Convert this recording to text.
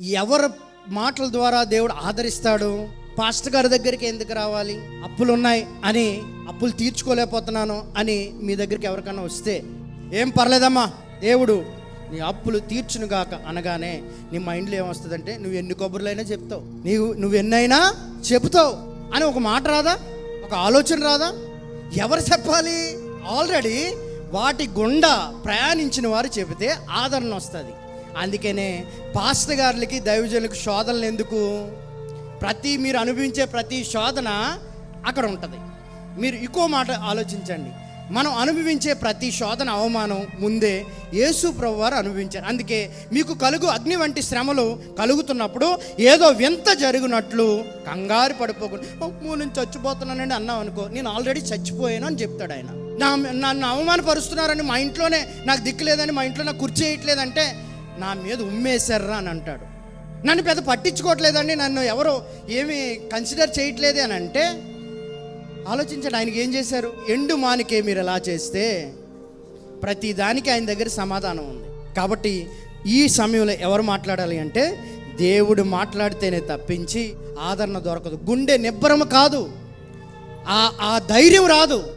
ఎవరి మాటల ద్వారా దేవుడు ఆదరిస్తాడు? పాస్టర్ గారి దగ్గరికి ఎందుకు రావాలి? అప్పులు ఉన్నాయి అని అప్పులు తీర్చుకోలేకపోతున్నాను అని మీ దగ్గరికి ఎవరికైనా వస్తే ఏం పర్లేదమ్మా దేవుడు నీ అప్పులు తీర్చును గాక అనగానే నీ మైండ్లో ఏమొస్తుందంటే నువ్వు ఎన్ని కబుర్లైనా చెప్తావు నీవు నువ్వు ఎన్నైనా చెబుతావు అని ఒక మాట రాదా? ఒక ఆలోచన రాదా? ఎవరు చెప్పాలి? ఆల్రెడీ వాటి గుండా ప్రయాణించిన వారు చెబితే ఆదరణ వస్తుంది. అందుకనే పాస్త గారులకి దైవజనులకు శోధనలు ఎందుకు? ప్రతి మీరు అనుభవించే ప్రతి శోధన అక్కడ ఉంటుంది. మీరు ఇకో మాట ఆలోచించండి. మనం అనుభవించే ప్రతి శోధన అవమానం ముందే యేసు ప్రభు వారు అనుభవించారు. అందుకే మీకు కలుగు అగ్ని వంటి శ్రమలు కలుగుతున్నప్పుడు ఏదో వింత జరిగినట్లు కంగారు పడిపోకుండా అమ్మో నేను చచ్చిపోతున్నానండి అన్నాం అనుకో నేను ఆల్రెడీ చచ్చిపోయాను అని చెప్తాడు ఆయన. నా నన్ను అవమానపరుస్తున్నారని మా ఇంట్లోనే నాకు దిక్కు లేదని మా ఇంట్లో నాకు కుర్చీ వేయట్లేదంటే నా మీద ఉమ్మేశారా అని అంటాడు. నన్ను పెద్ద పట్టించుకోవట్లేదండి నన్ను ఎవరు ఏమి కన్సిడర్ చేయట్లేదే అని అంటే ఆలోచించండి ఆయనకి ఏం చేశారు? ఎండు మానికే మీరు ఎలా చేస్తే ప్రతి దానికి ఆయన దగ్గర సమాధానం ఉంది. కాబట్టి ఈ సమయంలో ఎవరు మాట్లాడాలి అంటే దేవుడు మాట్లాడితేనే తప్పించి ఆదరణ దొరకదు. గుండె నిబ్బరము కాదు. ఆ ఆ ధైర్యం రాదు.